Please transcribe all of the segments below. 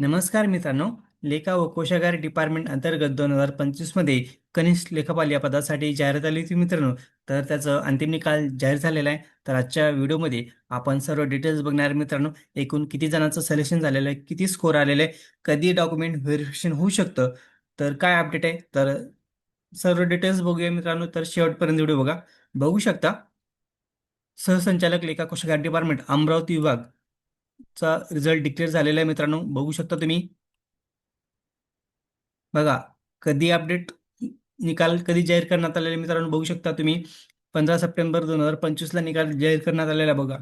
नमस्कार मित्रांनो लेखा व कोशागार डिपार्टमेंट अंतर्गत दोन हजार पंचवीसमध्ये कनिष्ठ लेखापाल या पदासाठी जाहिरात आली होती मित्रांनो. तर त्याचं अंतिम निकाल जाहीर झालेला आहे. तर आजच्या व्हिडिओमध्ये आपण सर्व डिटेल्स बघणार मित्रांनो. एकूण किती जणांचं सिलेक्शन झालेलं आहे किती स्कोर आलेलं आहे कधी डॉक्युमेंट व्हेरिफिकेशन होऊ शकतं तर काय अपडेट आहे तर सर्व डिटेल्स बघूया मित्रांनो. तर शेवटपर्यंत व्हिडिओ बघा. बघू शकता सहसंचालक लेखा कोशागार डिपार्टमेंट अमरावती विभाग. चा रिझल्ट डिक्लेअर झालेला आहे मित्रांनो. बघू शकता तुम्ही. बघा कधी अपडेट निकाल कधी जाहीर करण्यात आलेले मित्रांनो? बघू शकता तुम्ही. पंधरा सप्टेंबर दोन हजार पंचवीस ला निकाल जाहीर करण्यात आलेला बघा.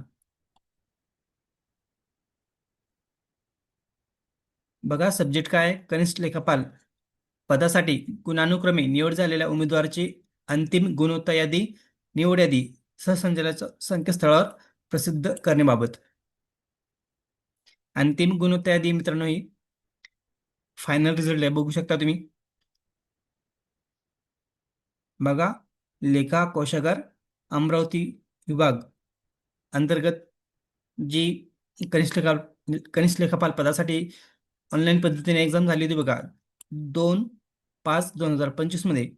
बघा सब्जेक्ट काय आहे? कनिष्ठ लेखापाल. पदासाठी गुणानुक्रमे निवड झालेल्या उमेदवाराची अंतिम गुणवत्ता यादी निवड यादी सहसंचालकाच्या संकेतस्थळावर प्रसिद्ध करण्याबाबत. अंतिम गुणवत्ता यादी मित्रांनो ही फायनल रिझल्ट आहे. बघू शकता तुम्ही. बघा लेखा कोशागार अमरावती विभाग अंतर्गत जी कनिष्ठ कनिष्ठ लेखापाल पदासाठी ऑनलाईन पद्धतीने एक्झाम झाली होती बघा. दोन पाच दोन हजार पंचवीसमध्ये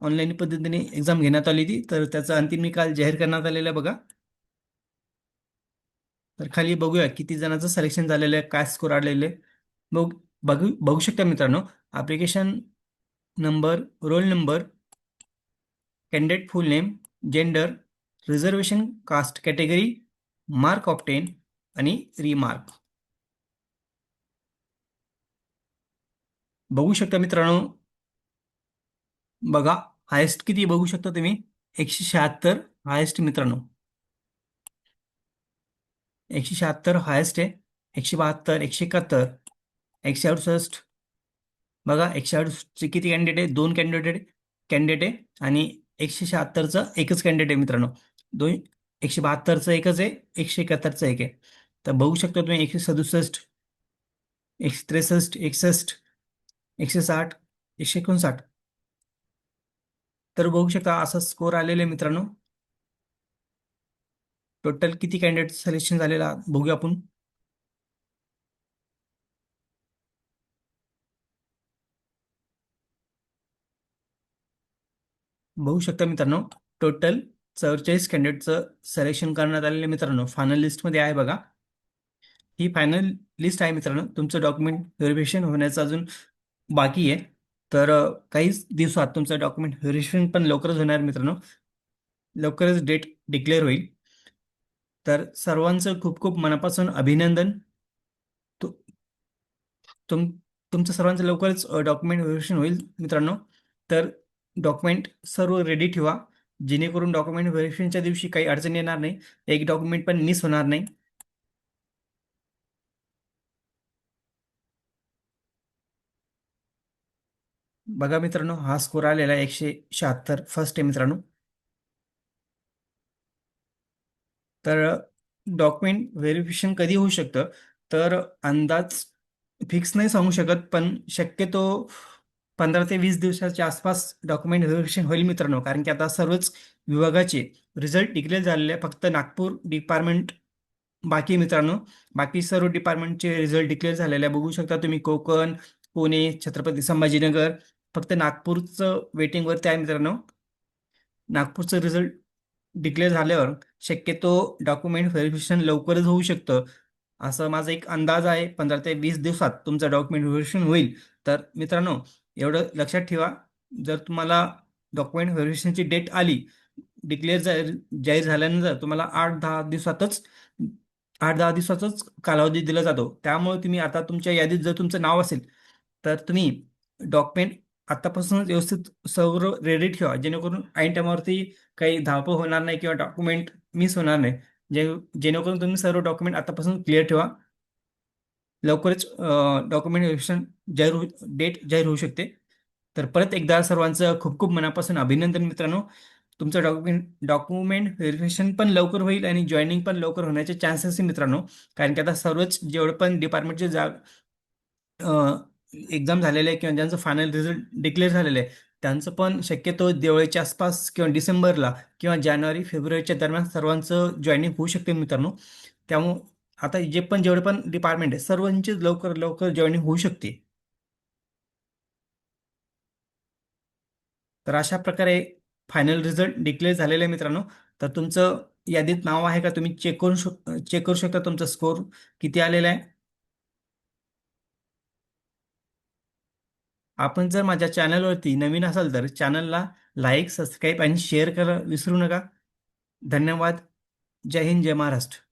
ऑनलाईन पद्धतीने एक्झाम घेण्यात आली होती. तर त्याचा अंतिम निकाल जाहीर करण्यात आलेला आहे बघा. तर खाली बघूया किती जणांचं सिलेक्शन झालेलं आहे काय स्कोर आलेले आहे. बघू बघू बघू शकता मित्रांनो application number roll number candidate full name gender reservation caste category mark of ten आणि रिमार्क बघू शकता मित्रांनो बघा हायेस्ट किती बघू शकता तुम्ही? एकशे शहात्तर हायेस्ट मित्रांनो. एकशे शहात्तर हायेस्ट आहे. एकशे बहात्तर एकशे एकाहत्तर एकशे अडुसष्ट. बघा एकशे अडुसष्टचे किती कॅन्डिडेट आहे? दोन कॅन्डिडेट कॅन्डिडेट आहे आणि एकशे शहात्तरचं एकच कॅन्डिडेट आहे मित्रांनो. दोन एकशे बहात्तरचं एकच आहे एकशे एकाहत्तरचं एक आहे. तर बघू शकता तुम्ही एकशे सदुसष्ट एकशे त्रेसष्ट एकसष्ट एकशे साठ एकशे एकोणसाठ. तर बघू शकता असा स्कोर आलेला आहे मित्रांनो. टोटल किती कॅन्डिडेट सिलेक्शन झालेला बघूया आपण. बघू शकता मित्रांनो टोटल चव्वेचाळीस कॅन्डिडेटचं सिलेक्शन करण्यात आलेलं आहे मित्रांनो फायनल लिस्टमध्ये आहे बघा. ही फायनल लिस्ट आहे मित्रांनो तुमचं डॉक्युमेंट व्हेरिफिकेशन होण्याचं अजून बाकी आहे. तर काहीच दिवसात तुमचं डॉक्युमेंट व्हेरिफिकेशन पण लवकरच होणार मित्रांनो. लवकरच डेट डिक्लेअर होईल. तर सर्वांचं खूप खूप मनापासून अभिनंदन. तु तुम तुमचं सर्वांचं लवकरच डॉक्युमेंट व्हेरिफिकेशन होईल मित्रांनो. तर डॉक्युमेंट सर्व रेडी ठेवा. जेणेकरून डॉक्युमेंट व्हेरिफिकेशनच्या दिवशी काही अडचण येणार नाही. एक डॉक्युमेंट पण मिस होणार नाही. बघा मित्रांनो हा स्कोर आलेला आहे एकशे शहात्तर. फर्स्ट आहे मित्रांनो. तर डॉक्युमेंट व्हेरिफिकेशन कधी होऊ शकतं? तर अंदाज फिक्स नाही सांगू शकत पण शक्यतो पंधरा ते वीस दिवसाच्या आसपास डॉक्युमेंट व्हेरिफिकेशन होईल मित्रांनो. कारण की आता सर्वच विभागाचे रिझल्ट डिक्लेअर झालेले फक्त नागपूर डिपार्टमेंट बाकी मित्रांनो. बाकी सर्व डिपार्टमेंटचे रिझल्ट डिक्लेअर झालेले आहे बघू शकता तुम्ही कोकण पुणे छत्रपती संभाजीनगर. फक्त नागपूरचं वेटिंगवरती आहे मित्रांनो. नागपूरचं रिझल्ट डिक्लेअर झाल्यावर शक्यतो डॉक्युमेंट व्हेरिफिकेशन लवकरच होऊ शकतं. असं माझा एक अंदाज आहे पंधरा ते वीस दिवसात तुमचं डॉक्युमेंट व्हेरिफिकेशन होईल. तर मित्रांनो एवढं लक्षात ठेवा. जर तुम्हाला डॉक्युमेंट व्हेरिफिकेशनची डेट आली डिक्लेअर जाहीर जाहीर झाल्यानंतर तुम्हाला आठ दहा दिवसातच आठ दहा दिवसाचाच कालावधी दिला जातो. त्यामुळे तुम्ही आता तुमच्या यादीत जर तुमचं नाव असेल तर तुम्ही डॉक्युमेंट आतापासूनच व्यवस्थित सर्व रेडी ठेवा. जेणेकरून ऐन टायमावरती काही धावपळ होणार नाही किंवा डॉक्युमेंट मिस होणार नाही. जे जेणेकरून तुम्ही सर्व डॉक्युमेंट आतापासून क्लिअर ठेवा. लवकरच डॉक्युमेंट व्हेरिफिकेशन जाहीर होऊ डेट जाहीर होऊ शकते. तर परत एकदा सर्वांचं खूप खूप मनापासून अभिनंदन मित्रांनो. तुमचं डॉक्युमेंट डॉक्युमेंट व्हेरिफिकेशन पण लवकर होईल आणि जॉईनिंग पण लवकर होण्याचे चान्सेस आहे मित्रांनो. कारण की आता सर्वच जेवढं पण डिपार्टमेंटचे जा एक्झाम झालेले आहे किंवा ज्यांचं फायनल रिझल्ट डिक्लेअर झालेलं आहे त्यांचं पण शक्यतो दिवाळीच्या आसपास किंवा डिसेंबरला किंवा जानेवारी फेब्रुवारीच्या दरम्यान सर्वांचं जॉईनिंग होऊ शकते मित्रांनो. त्यामुळं आता जे पण जेवढे पण डिपार्टमेंट आहे सर्वांचीच लवकर लवकर जॉईनिंग होऊ शकते. तर अशा प्रकारे फायनल रिझल्ट डिक्लेअर झालेला आहे मित्रांनो. तर तुमचं यादीत नाव आहे का? तुम्ही चेक करू शक चेक करू शकता तुमचा स्कोर किती आलेला आहे? आपण जर माझ्या चॅनलवरती नवीन असाल तर चॅनलला लाईक सबस्क्राईब आणि शेअर करा विसरू नका. धन्यवाद. जय हिंद जय महाराष्ट्र.